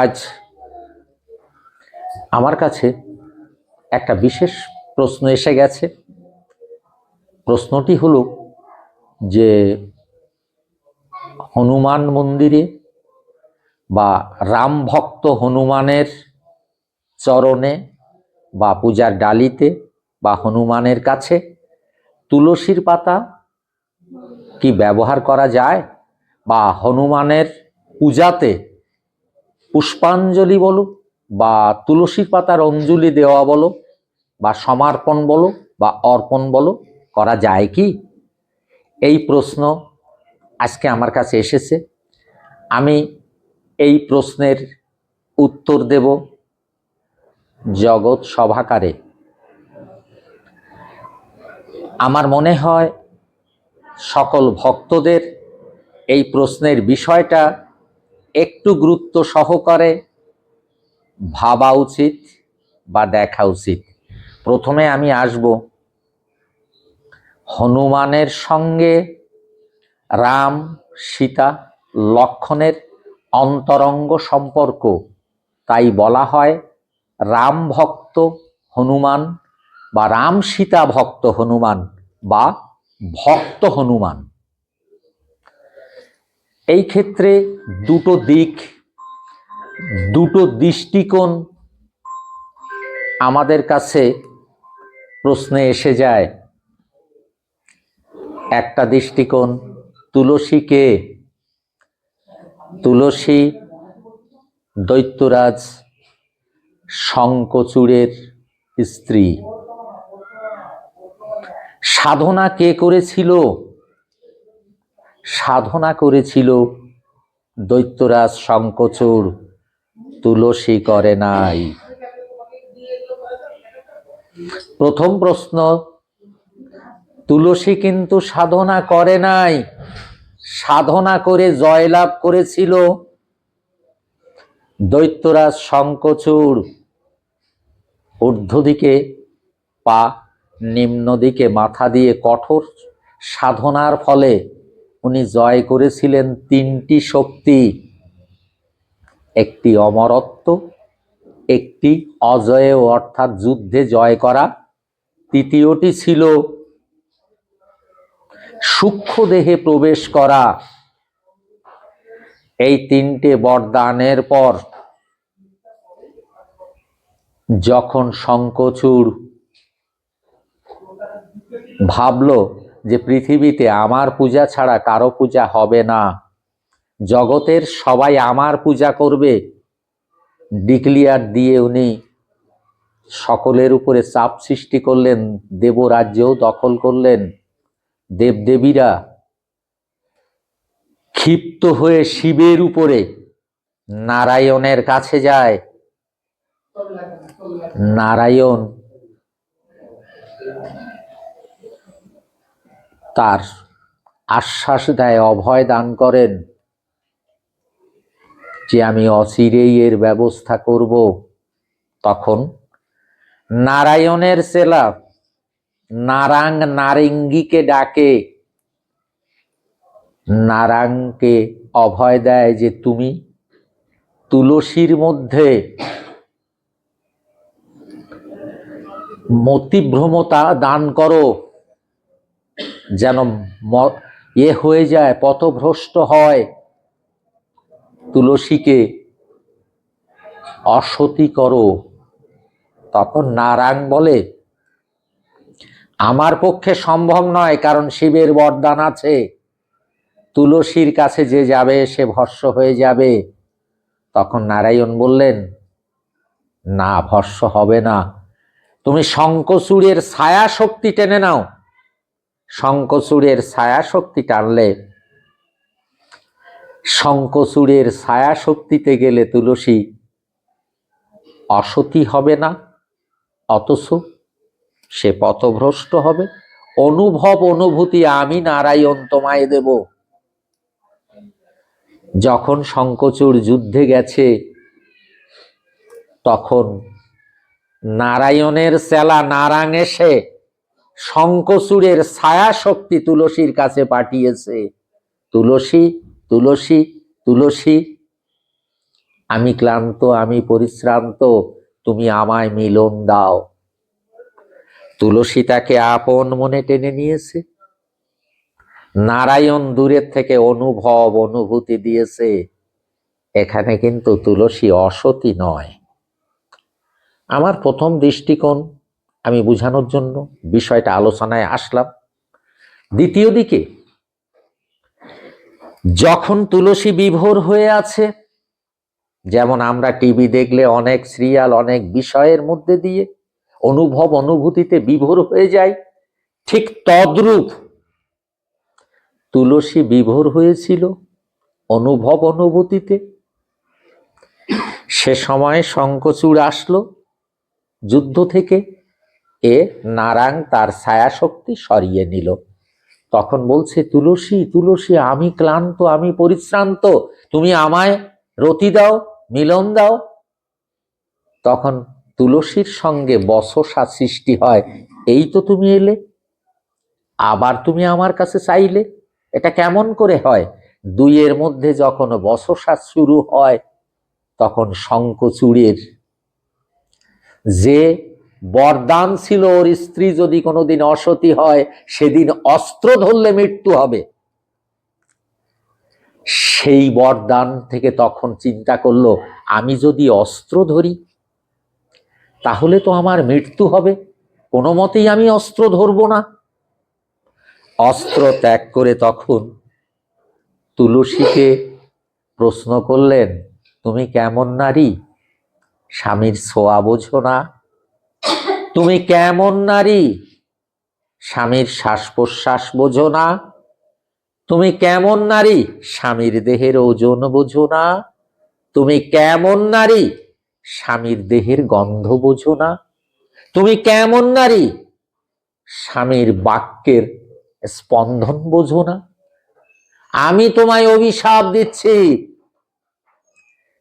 আজ আমার কাছে একটা বিশেষ প্রশ্ন এসে গেছে। প্রশ্নটি হলো যে, হনুমান মন্দিরে বা রাম ভক্ত হনুমানের চরণে বা পূজার ডালিতে বা হনুমানের কাছে তুলসীর পাতা কি ব্যবহার করা যায় বা হনুমানের পূজাতে পুষ্পাঞ্জলি বলো, বা তুলসী পাতার অঞ্জলি দেওয়া বলো, বা সমার্পণ বলো, বা অর্পণ বলো, করা যায় কি? এই প্রশ্ন আজকে আমার কাছে এসেছে। আমি এই প্রশ্নের উত্তর দেব জগৎ সভাকারে। আমার মনে হয় সকল ভক্তদের এই প্রশ্নের বিষয়টা একটু গুরুত্ব সহকারে ভাবা উচিত বা দেখা উচিত। প্রথমে আমি আসব হনুমানের সঙ্গে রাম সীতা লক্ষণের অন্তরঙ্গ সম্পর্ক। তাই বলা হয় রাম ভক্ত হনুমান বা রাম সীতা ভক্ত হনুমান বা ভক্ত হনুমান। এই ক্ষেত্রে দুটো দিক, দুটো দৃষ্টিকোণ আমাদের কাছে প্রশ্নে এসে যায়। একটা দৃষ্টিকোণ তুলসীকে তুলসী দৈত্যরাজ শঙ্কচূড়ের স্ত্রী। সাধনা কে করেছিল? সাধনা করেছিল দৈত্যরাজ শঙ্কচূড়, তুলসী করে নাই। প্রথম প্রশ্ন, তুলসী কিন্তু সাধনা করে নাই। সাধনা করে জয়লাভ করেছিল দৈত্যরাজ শঙ্কচূড়। ঊর্ধ্ব দিকে পা নিম্ন দিকে মাথা দিয়ে কঠোর সাধনার ফলে উনি জয় করেছিলেন তিনটি শক্তি। একটি অমরত্ব, একটি অজয় অর্থাৎ যুদ্ধে জয় করা। তৃতীয়টি ছিল সূক্ষ্ম দেহে প্রবেশ করা। এই তিনটে বরদানের পর যখন শঙ্কচুর ভাবলো যে পৃথিবীতে আমার পূজা ছাড়া কারও পূজা হবে না। জগতের সবাই আমার পূজা করবে, ডিক্লিয়ার দিয়ে উনি সকলের উপরে চাপ সৃষ্টি করলেন, দেবরাজ্যও দখল করলেন, দেবদেবীরা ক্ষিপ্ত হয়ে শিবের উপরে নারায়ণের কাছে যায়। নারায়ণ তার আশ্বাস দেয়, অভয় দান করেন যে আমি অচিরেই এর ব্যবস্থা করব। তখন নারায়ণের সেলা নারাং নারিঙ্গিকে ডাকে। নারাংকে অভয় দেয় যে, তুমি তুলসীর মধ্যে মতিভ্রমতা দান করো। যেন এ হয়ে যায়, পথভ্রষ্ট হয়। তুলসীকে অসতী করো। তখন নারায়ণ বলে, আমার পক্ষে সম্ভব নয়, কারণ শিবের বরদান আছে। তুলসীর কাছে যে যাবে, সে ভস্য হয়ে যাবে। তখন নারায়ণ বললেন, না, ভস্য হবে না। তুমি শঙ্কচূড়ের ছায়া শক্তি টেনে নাও। শঙ্কচূড়ের ছায়া শক্তি টানলে, শঙ্কচূড়ের ছায়া শক্তিতে গেলে তুলসী অসতী হবে না, অথচ সে পথভ্রষ্ট হবে। অনুভব অনুভূতি আমি নারায়ণ তোমায় দেব। যখন শঙ্কচূড় যুদ্ধে গেছে, তখন নারায়ণের সেলা নারাং এসে শঙ্কচূড়ের ছায়া শক্তি তুলসীর কাছে পাঠিয়েছে। তুলসী তুলসী তুলসী। আমি ক্লান্ত, আমি পরিশ্রান্ত, তুমি আমায় মিলন দাও। তুলসী তাকে আপন মনে টেনে নিয়েছে। নারায়ণ দূরের থেকে অনুভব, অনুভূতি দিয়েছে। এখানে কিন্তু তুলসী অসতী নয়। আমার প্রথম দৃষ্টিকোণ আমি বোঝানোর জন্য বিষয়টা আলোচনায় আসলাম। দ্বিতীয় দিকে, যখন তুলসী বিভোর হয়ে আছে, যেমন আমরা টিভি দেখলে অনেক সিরিয়াল, অনেক বিষয়ের মধ্যে দিয়ে অনুভব অনুভূতিতে বিভোর হয়ে যায় ঠিক তদ্রূপ তুলসী বিভোর হয়েছিল অনুভব অনুভূতিতে। সে সময় শঙ্কচূড় আসলো যুদ্ধ থেকে। এ নারাং তার ছায়া শক্তি সরিয়ে নিল। তখন বলছে, তুলসী তুলসী, আমি ক্লান্ত, আমি পরিশ্রান্ত, তুমি আমায় রতি দাও, মিলন দাও। তখন তুলসীর সঙ্গে বসসা সৃষ্টি হয়, এই তো তুমি এলে, আবার তুমি আমার কাছে চাইলে, এটা কেমন করে হয়? দুইয়ের মধ্যে যখন বসসা শুরু হয়, তখন শঙ্কচূড়ের যে বরদান ছিল ওর স্ত্রী যদি কোনোদিন অসতী হয়, সেদিন অস্ত্র ধরলে মৃত্যু হবে। সেই বরদান থেকে তখন চিন্তা করল, আমি যদি অস্ত্র ধরি, তাহলে তো আমার মৃত্যু হবে। কোনো মতেই আমি অস্ত্র ধরব না। অস্ত্র ত্যাগ করে তখন তুলসীকে প্রশ্ন করলেন, তুমি কেমন নারী? স্বামীর ছোঁয়া বোঝো না। তুমি কেমন নারী? স্বামীর শ্বাস প্রশ্বাস বোঝো না। তুমি কেমন নারী? স্বামীর দেহের ওজন বোঝো না। তুমি কেমন নারী? স্বামীর দেহের গন্ধ বোঝো না। তুমি কেমন নারী? স্বামীর বাক্যের স্পন্দন বোঝো না। আমি তোমায় অভিশাপ দিচ্ছি।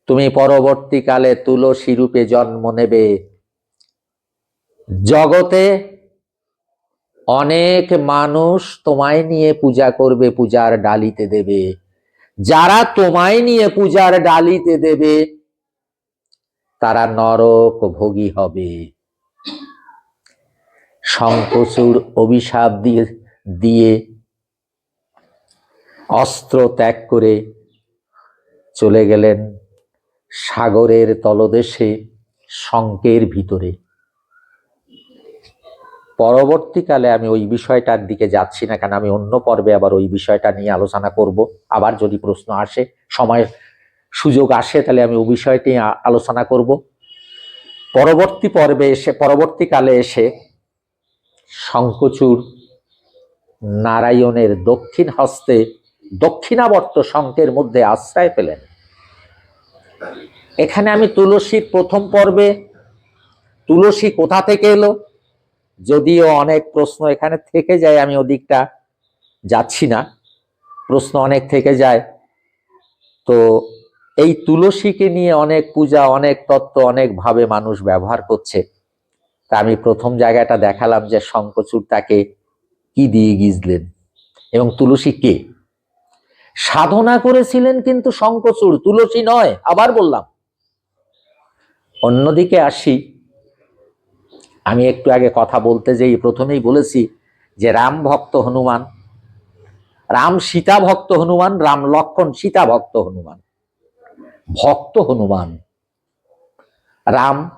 তুমি পরবর্তীকালে তুলসী রূপে জন্ম নেবে। জগতে অনেক মানুষ তোমায় নিয়ে পূজা করবে, পূজার ডালিতে দেবে। যারা তোমায় নিয়ে পূজার ডালিতে দেবে, তারা নরক ভোগী হবে। শঙ্কচুর অভিশাপ দিয়ে দিয়ে অস্ত্র ত্যাগ করে চলে গেলেন সাগরের তলদেশে শঙ্কের ভিতরে। পরবর্তীকালে আমি ওই বিষয়টার দিকে যাচ্ছি না কারণ আমি অন্য পর্বে আবার ওই বিষয়টা নিয়ে আলোচনা করব। আবার যদি প্রশ্ন আসে সময় সুযোগ আসে, তাহলে আমি ওই বিষয়টি আলোচনা করব। পরবর্তী পর্বে এসে, পরবর্তীকালে এসে শঙ্কচুর নারায়ণের দক্ষিণ হস্তে দক্ষিণাবর্ত শঙ্কের মধ্যে আশ্রয় পেলেন। এখানে আমি তুলসীর প্রথম পর্বে, তুলসী কোথা থেকে এলো? যদিও অনেক প্রশ্ন এখানে থেকে যায়, আমি ওদিকটা যাচ্ছি না। প্রশ্ন অনেক থেকে যায়। তো এই তুলসীকে নিয়ে অনেক পূজা, অনেক তত্ত্ব অনেকভাবে মানুষ ব্যবহার করছে। তা আমি প্রথম জায়গাটা দেখালাম যে শঙ্কচুর তাকে কি দিয়ে গিজলেন এবং তুলসী কে? সাধনা করেছিলেন কিন্তু শঙ্কচুর তুলসী নয়, আবার বললাম। অন্যদিকে আসি। আমি একটু আগে কথা বলতে যেই প্রথমেই বলেছি যে রাম ভক্ত হনুমান। রাম সীতা ভক্ত হনুমান, রাম লক্ষণ সীতা ভক্ত হনুমান। ভক্ত হনুমান। রাম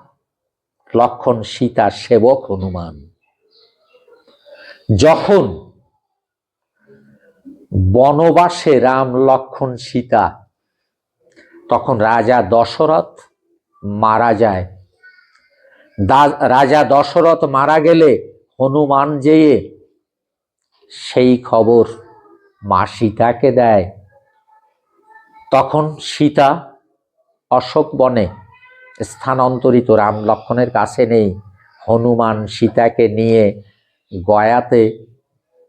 লক্ষণ সীতা সেবক হনুমান। যখন বনবাসে রাম লক্ষণ সীতা, তখন রাজা দশরথ মারা যায় রাজা দশরথ মারা গেলে হনুমান যেয়ে সেই খবর মা সীতাকে দেয়। তখন সীতা অশোক বনে স্থানান্তরিত, রাম লক্ষণের কাছে নেই। হনুমান সীতাকে নিয়ে গয়াতে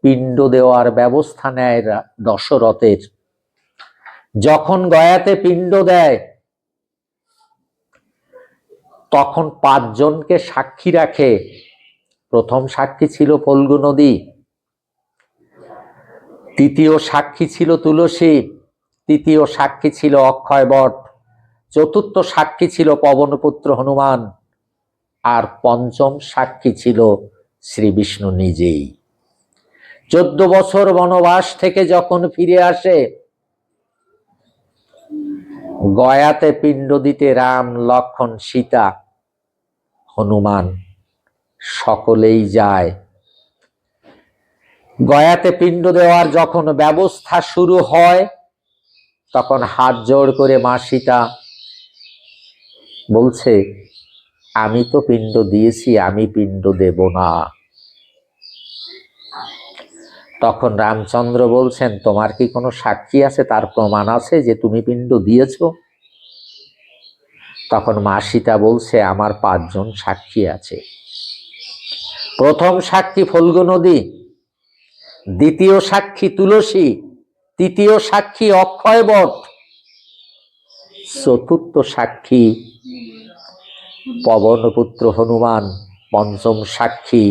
পিণ্ড দেওয়ার ব্যবস্থা নেয় দশরথের। যখন গয়াতে পিণ্ড দেয় তখন পাঁচজনকে সাক্ষী রাখে। প্রথম সাক্ষী ছিল ফল্গু নদী। তৃতীয় সাক্ষী ছিল তুলসী। তৃতীয় সাক্ষী ছিল অক্ষয় বট। চতুর্থ সাক্ষী ছিল পবনপুত্র হনুমান। আর পঞ্চম সাক্ষী ছিল শ্রী বিষ্ণু নিজেই। চোদ্দ বছর বনবাস থেকে যখন ফিরে আসে গয়াতে পিণ্ড দিতে রাম, লক্ষণ, সীতা, হনুমান, সকলেই যায়। গয়াতে পিণ্ড দেওয়ার যখন ব্যবস্থা শুরু হয়, তখন হাত জোড় করে মা সীতা বলছে, আমি তো পিণ্ড দিয়েছি, আমি পিণ্ড দেব না। তখন রামচন্দ্র বলছেন, তোমার কি কোনো সাক্ষী আছে? তার প্রমাণ আছে যে তুমি পিণ্ড দিয়েছ? তখন মা সীতা বলছে, আমার পাঁচজন সাক্ষী আছে। প্রথম সাক্ষী ফল্গু নদী, দ্বিতীয় সাক্ষী তুলসী, তৃতীয় সাক্ষী অক্ষয়বট চতুর্থ সাক্ষী পবনপুত্র হনুমান, পঞ্চম সাক্ষী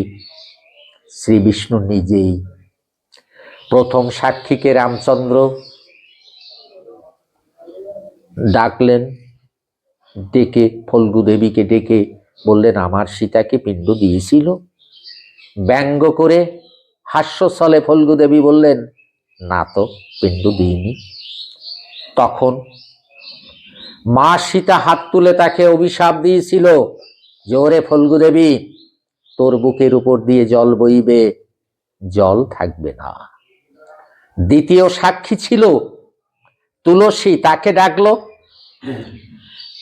শ্রী বিষ্ণু নিজেই প্রথম সাক্ষীকে রামচন্দ্র ডাকলেন। ডেকে ফল্গু দেবীকে ডেকে বললেন, আমার সীতাকে পিণ্ড দিয়েছিল? ব্যঙ্গ করে হাস্যস্থলে ফল্গু দেবী বললেন, না তো, পিণ্ড দিইনি। তখন মা সীতা হাত তুলে তাকে অভিশাপ দিয়েছিল ওরে ফল্গু দেবী, তোর বুকের উপর দিয়ে জল বইবে, জল থাকবে না। দ্বিতীয় সাক্ষী ছিল তুলসী, তাকে ডাকলো।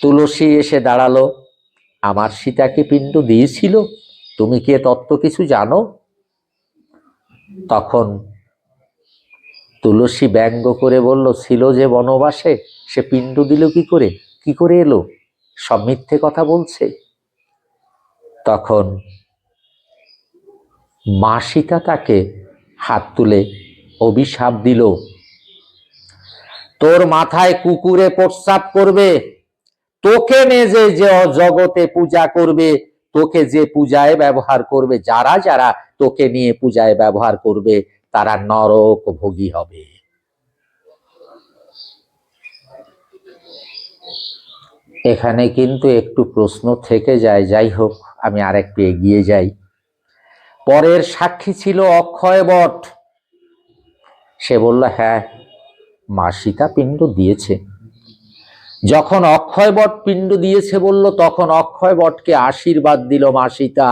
তুলসী এসে দাঁড়াল। আমার সীতাকে পিণ্ড দিয়েছিল। তুমি কি তত্ত্ব কিছু জানো? তখন তুলসী ব্যঙ্গ করে বলল, ছিল যে বনবাসে, সে পিণ্ড দিল কি করে? কি করে এলো? সব মিথ্যে কথা বলছে। তখন মা সীতা তাকে হাত তুলে অভিশাপ দিল। তোর মাথায় কুকুরে প্রস্রাব করবে, তোকে নিজে যে জগতে পূজা করবে, তোকে যে পূজায় ব্যবহার করবে, যারা যারা তোকে নিয়ে পূজায় ব্যবহার করবে, তারা নরক ভোগী হবে। এখানে কিন্তু একটু প্রশ্ন থেকে যায়, যাই হোক, আমি আরেকটু এগিয়ে যাই। পরের সাক্ষী ছিল অক্ষয় বট। সে বলল হ্যাঁ মা সীতা পিণ্ড দিয়েছে। যখন অক্ষয় বট পিণ্ড দিয়েছে বলল, তখন অক্ষয় বটকে আশীর্বাদ দিল মা সীতা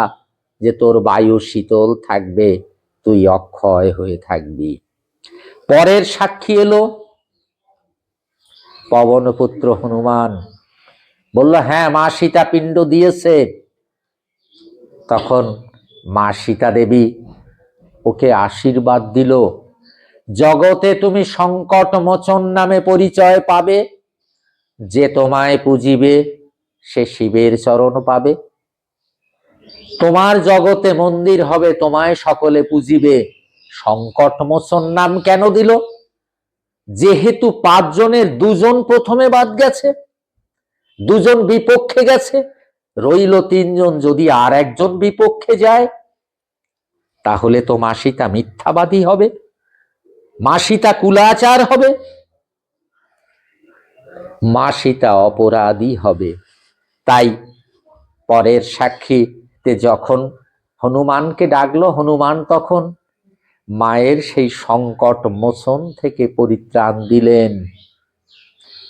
যে তোর বায়ু শীতল থাকবে, তুই অক্ষয় হয়ে থাকবি। পরের সাক্ষী এলো, পবনপুত্র হনুমান। বলল হ্যাঁ মা সীতা পিণ্ড দিয়েছে। তখন মা সীতা দেবী ওকে আশীর্বাদ দিল। জগতে তুমি সংকট মোচন নামে পরিচয় পাবে। যে তোমায় পুজিবে, সে শিবের চরণ পাবে। তোমার জগতে মন্দির হবে, তোমায় সকলে পুজিবে। সংকট মোচন নাম কেন দিল? যেহেতু পাঁচজনের দুজন প্রথমে বাদ গেছে, দুজন বিপক্ষে গেছে, রইল তিনজন যদি আর একজন বিপক্ষে যায়, তাহলে তো মাসিতা মিথ্যাবাদী হবে। মাসিতা কুলাচার হবে। মাসিতা অপরাধী হবে। তাই পরের সাক্ষীতে যখন হনুমানকে ডাকলো, হনুমান তখন মায়ের সেই সংকট মোচন থেকে পরিত্রাণ দিলেন।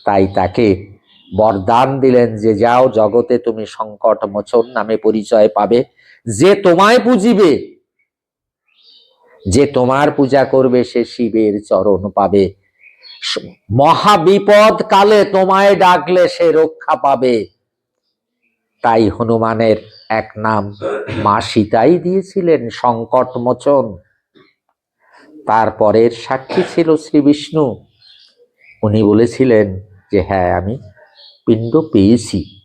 তাই তাকে বরদান দিলেন যে, যাও, জগতে তুমি সংকট মোচন নামে পরিচয় পাবে। যে তোমায় পুজিবে যে তোমার পূজা করবে সে শিবের চরণ পাবে। মহাবিপদ কালে তোমায় ডাকলে সে রক্ষা পাবে। তাই হনুমানের এক নাম মা সীতাই দিয়েছিলেন সংকট মোচন। তারপরের সাক্ষী ছিল শ্রী বিষ্ণু। উনি বলেছিলেন যে হ্যাঁ আমি পিণ্ড পেয়েছি।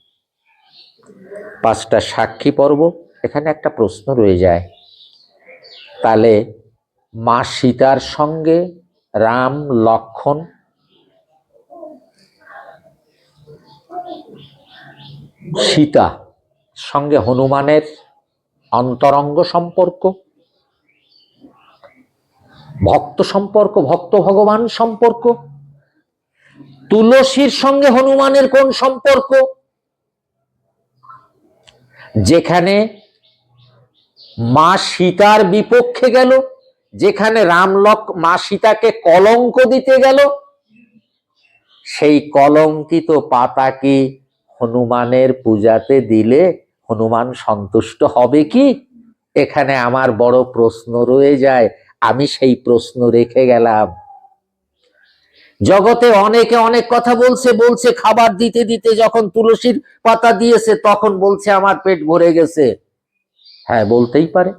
পাঁচটা সাক্ষী পর্ব, এখানে একটা প্রশ্ন রয়ে যায়। তাহলে মা সীতার সঙ্গে রাম লক্ষণ। সীতা সঙ্গে হনুমানের অন্তরঙ্গ সম্পর্ক। ভক্ত সম্পর্ক, ভক্ত ভগবান সম্পর্ক। তুলসীর সঙ্গে হনুমানের কোন সম্পর্ক? যেখানে মা সীতার বিপক্ষে গেল। যেখানে রামলক মা সীতাকে কলঙ্ক দিতে গেল, সেই কলঙ্কিত পাতা কি হনুমানের পূজাতে দিলে হনুমান সন্তুষ্ট হবে কি? এখানে আমার বড় প্রশ্ন রয়ে যায়, আমি সেই প্রশ্ন রেখে গেলাম। জগতে অনেকে অনেক কথা বলছে বলছে খাবার দিতে দিতে যখন তুলসীর পাতা দিয়েছে, তখন বলছে আমার পেট ভরে গেছে। হ্যাঁ বলতেই পারে।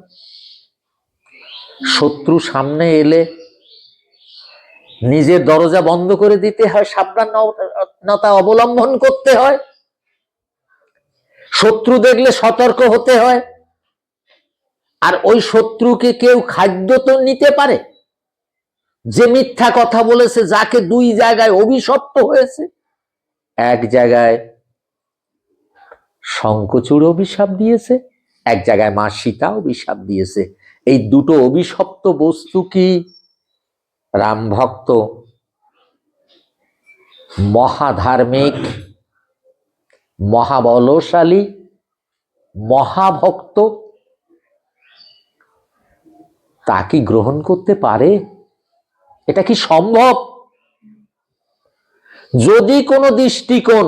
শত্রু সামনে এলে নিজের দরজা বন্ধ করে দিতে হয়, সাবধানতা অবলম্বন করতে হয়। শত্রু দেখলে সতর্ক হতে হয়। আর ওই শত্রুকে কেউ খাদ্য তো নিতে পারে। যে মিথ্যা কথা বলেছে, যাকে দুই জায়গায় অভিশপ্ত হয়েছে, এক জায়গায় শঙ্কচূড় অভিশাপ দিয়েছে, এক জায়গায় মা সীতা অভিশাপ দিয়েছে। এই দুটো অভিশপ্ত বস্তু কি? রামভক্ত মহাধার্মিক, মহাবলশালী, মহাভক্ত, তা কি গ্রহণ করতে পারে? এটা কি সম্ভব? যদি কোনো দৃষ্টিকোণ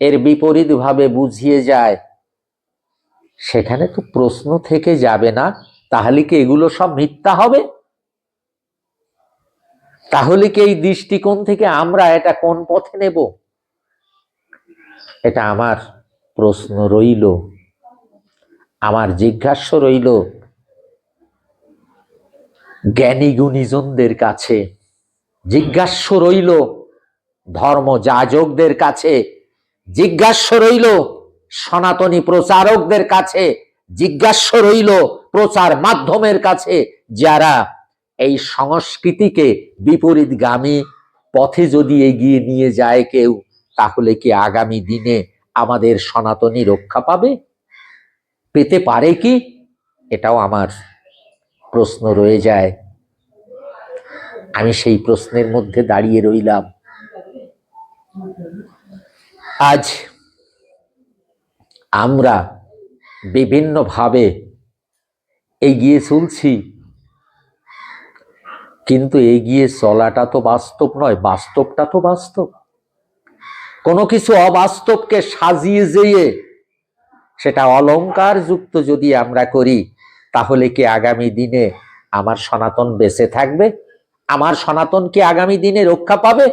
এর বিপরীত ভাবে বুঝিয়ে যায়, সেখানে তো প্রশ্ন থেকে যাবে না। তাহলে কি এগুলো সব মিথ্যা হবে? তাহলে কি এই দৃষ্টিকোণ থেকে আমরা এটা কোন পথে নেব? এটা আমার প্রশ্ন রইল। আমার জিজ্ঞাস্য রইল জ্ঞানী গুণীজনদের কাছে। জিজ্ঞাস্য রইল ধর্ম যাজকদের কাছে। জিজ্ঞাস্য রইল সনাতনী প্রচারকদের কাছে। জিজ্ঞাস্য রইল প্রচার মাধ্যমের কাছে, যারা এই সংস্কৃতিকে বিপরীতগামী পথে যদি এগিয়ে নিয়ে যায় কেউ, তাহলে কি আগামী দিনে আমাদের সনাতনী রক্ষা পাবে? পেতে পারে কি? এটাও আমার প্রশ্ন রয়ে যায়। আমি সেই প্রশ্নের মধ্যে দাঁড়িয়ে রইলাম। আজ আমরা বিভিন্নভাবে এগিয়ে চলছি। কিন্তু এগিয়ে চলাটা তো বাস্তব নয়, বাস্তবটা তো বাস্তব। কোনো কিছু অবাস্তবকে সাজিয়ে যেয়ে সেটা অলংকার যুক্ত যদি আমরা করি, তাহলে কি আগামী দিনে আমার সনাতন বেঁচে থাকবে? আমার সনাতন কি আগামী দিনে রক্ষা পাবে?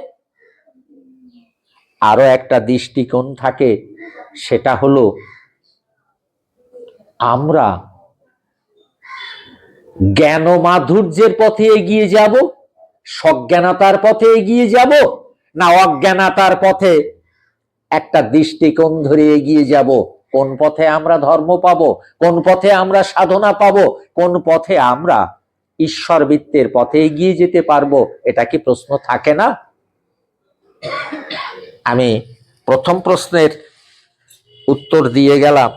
আরও একটা দৃষ্টিকোণ থাকে, সেটা হলো আমরা জ্ঞান মাধুর্যের পথে এগিয়ে যাব, সজ্ঞানতার পথে এগিয়ে যাব, না অজ্ঞানতার পথে একটা দৃষ্টিকোণ ধরে এগিয়ে যাব। কোন পথে আমরা ধর্ম পাবো, কোন পথে আমরা সাধনা পাবো, কোন পথে আমরা ঈশ্বর বৃত্তের পথে এগিয়ে যেতে পারব, এটা কি প্রশ্ন থাকে না? আমি প্রথম প্রশ্নের উত্তর দিয়ে গেলাম।